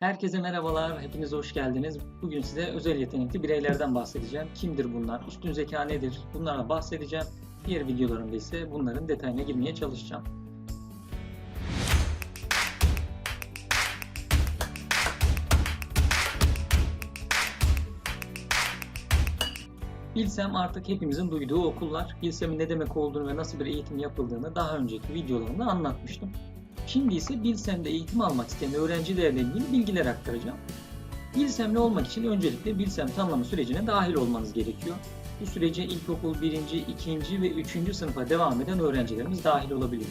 Herkese merhabalar, hepiniz hoş geldiniz. Bugün size özel yetenekli bireylerden bahsedeceğim. Kimdir bunlar, üstün zeka nedir bunlarla bahsedeceğim. Diğer videolarımda ise bunların detayına girmeye çalışacağım. Bilsem artık hepimizin duyduğu okullar, Bilsem'in ne demek olduğunu ve nasıl bir eğitim yapıldığını daha önceki videolarımda anlatmıştım. Şimdi ise Bilsem'de eğitim almak isteyen öğrencilerle ilgili bilgiler aktaracağım. Bilsem'li olmak için öncelikle Bilsem tanımlama sürecine dahil olmanız gerekiyor. Bu sürece ilkokul 1. 2. ve 3. sınıfa devam eden öğrencilerimiz dahil olabiliyor.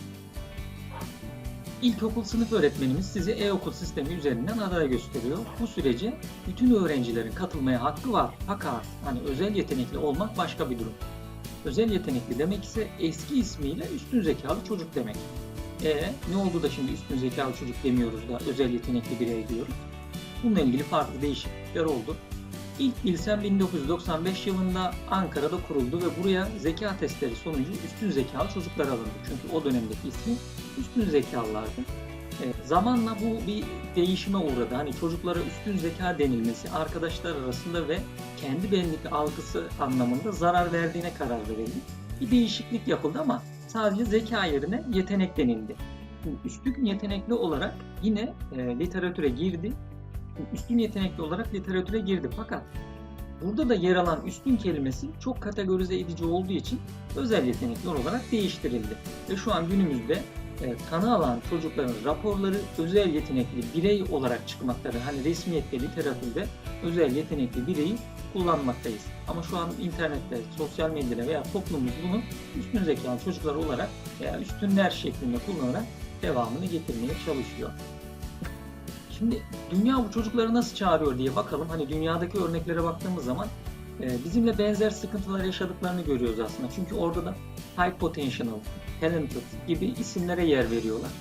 İlkokul sınıf öğretmenimiz sizi e-okul sistemi üzerinden aday gösteriyor. Bu sürece bütün öğrencilerin katılmaya hakkı var. Fakat hani özel yetenekli olmak başka bir durum. Özel yetenekli demek ise eski ismiyle üstün zekalı çocuk demek. E ne oldu da şimdi üstün zekalı çocuk demiyoruz da özel yetenekli birey diyoruz. Bununla ilgili farklı değişiklikler oldu. İlk Bilsem 1995 yılında Ankara'da kuruldu ve buraya zeka testleri sonucu üstün zekalı çocuklar alındı. Çünkü o dönemdeki ismi üstün zekalılardı. E, zamanla bu bir değişime uğradı. Hani çocuklara üstün zeka denilmesi arkadaşlar arasında ve kendi benlik algısı anlamında zarar verdiğine karar verildi. Bir değişiklik yapıldı ama sadece zeka yerine yetenek denildi. Üstün yetenekli olarak yine e, literatüre girdi. Üstün yetenekli olarak literatüre girdi fakat burada da yer alan üstün kelimesi çok kategorize edici olduğu için özel yetenekli olarak değiştirildi. Ve şu an günümüzde tanı alan çocukların raporları özel yetenekli birey olarak çıkmaktadır. Hani resmiyette, literatürde özel yetenekli bireyi kullanmaktayız. Ama şu an internette, sosyal medyada veya toplumumuz bunu üstün zekalı çocuklar olarak veya üstünler şeklinde kullanarak devamını getirmeye çalışıyor. Şimdi dünya bu çocukları nasıl çağırıyor diye bakalım. Hani dünyadaki örneklere baktığımız zaman e, bizimle benzer sıkıntılar yaşadıklarını görüyoruz aslında. Çünkü orada da high potential, talented gibi isimlere yer veriyorlar.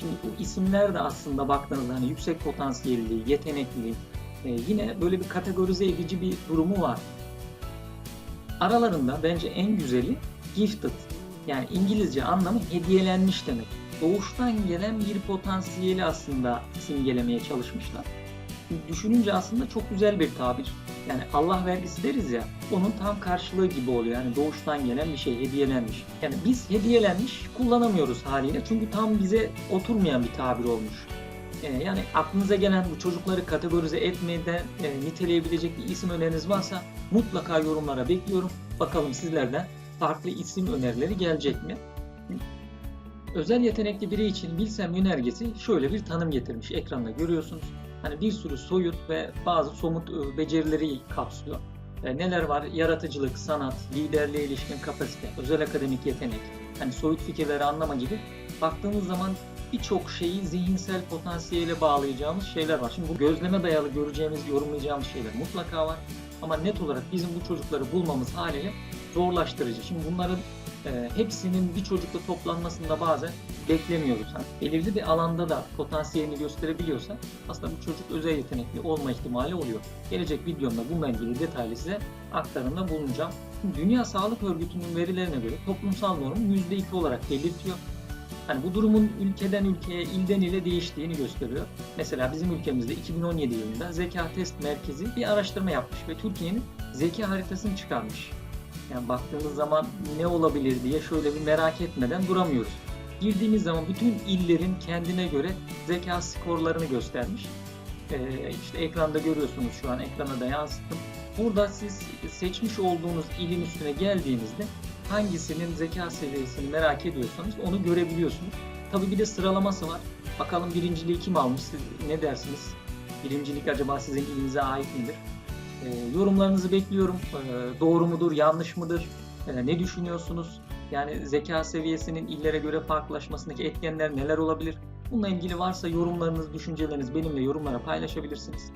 Şimdi bu isimler de aslında baktığınızda hani yüksek potansiyelli, yetenekli, e, yine böyle bir kategorize edici bir durumu var. Aralarında bence en güzeli gifted. Yani İngilizce anlamı hediyelenmiş demek. Doğuştan gelen bir potansiyeli aslında simgelemeye çalışmışlar. Düşününce aslında çok güzel bir tabir. Yani Allah vergisi deriz ya, onun tam karşılığı gibi oluyor. Yani doğuştan gelen bir şey, hediyelenmiş. Yani biz hediyelenmiş kullanamıyoruz haliyle çünkü tam bize oturmayan bir tabir olmuş. Ee, yani aklınıza gelen bu çocukları kategorize etmeden e, niteleyebilecek bir isim öneriniz varsa mutlaka yorumlara bekliyorum. Bakalım sizlerden farklı isim önerileri gelecek mi? Özel yetenekli biri için Bilsem yönergesi şöyle bir tanım getirmiş. Ekranda görüyorsunuz. Hani bir sürü soyut ve bazı somut e, becerileri kapsıyor. E, neler var? Yaratıcılık, sanat, liderliğe ilişkin kapasite, özel akademik yetenek, hani soyut fikirleri anlama gibi baktığımız zaman birçok şeyi zihinsel potansiyele bağlayacağımız şeyler var. Şimdi bu gözleme dayalı göreceğimiz, yorumlayacağımız şeyler mutlaka var. Ama net olarak bizim bu çocukları bulmamız haliyle zorlaştırıcı. Şimdi bunların e, hepsinin bir çocukla toplanmasında bazen beklemiyoruz. Yani belirli bir alanda da potansiyelini gösterebiliyorsa aslında bu çocuk özel yetenekli olma ihtimali oluyor. Gelecek videomda bununla ilgili detaylı size aktarımda bulunacağım. Dünya Sağlık Örgütü'nün verilerine göre toplumsal norm %2 olarak belirtiyor. Hani bu durumun ülkeden ülkeye, ilden ile değiştiğini gösteriyor. Mesela bizim ülkemizde 2017 yılında Zeka Test Merkezi bir araştırma yapmış ve Türkiye'nin zeka haritasını çıkarmış. Yani baktığımız zaman ne olabilir diye şöyle bir merak etmeden duramıyoruz. Girdiğimiz zaman bütün illerin kendine göre zeka skorlarını göstermiş. Ee, işte ekranda görüyorsunuz şu an ekrana da yansıttım. Burada siz seçmiş olduğunuz ilin üstüne geldiğinizde hangisinin zeka seviyesini merak ediyorsanız onu görebiliyorsunuz. Tabi bir de sıralaması var. Bakalım birinciliği kim almış siz ne dersiniz? Birincilik acaba sizin ilinize ait midir? E, yorumlarınızı bekliyorum. E, doğru mudur, yanlış mıdır? E, ne düşünüyorsunuz? Yani zeka seviyesinin illere göre farklılaşmasındaki etkenler neler olabilir? Bununla ilgili varsa yorumlarınız, düşünceleriniz benimle yorumlara paylaşabilirsiniz.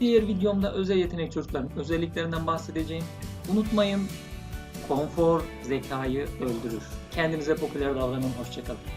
Diğer videomda özel yetenek çocukların özelliklerinden bahsedeceğim. Unutmayın, konfor zekayı öldürür. Kendinize popüler davranın, hoşçakalın.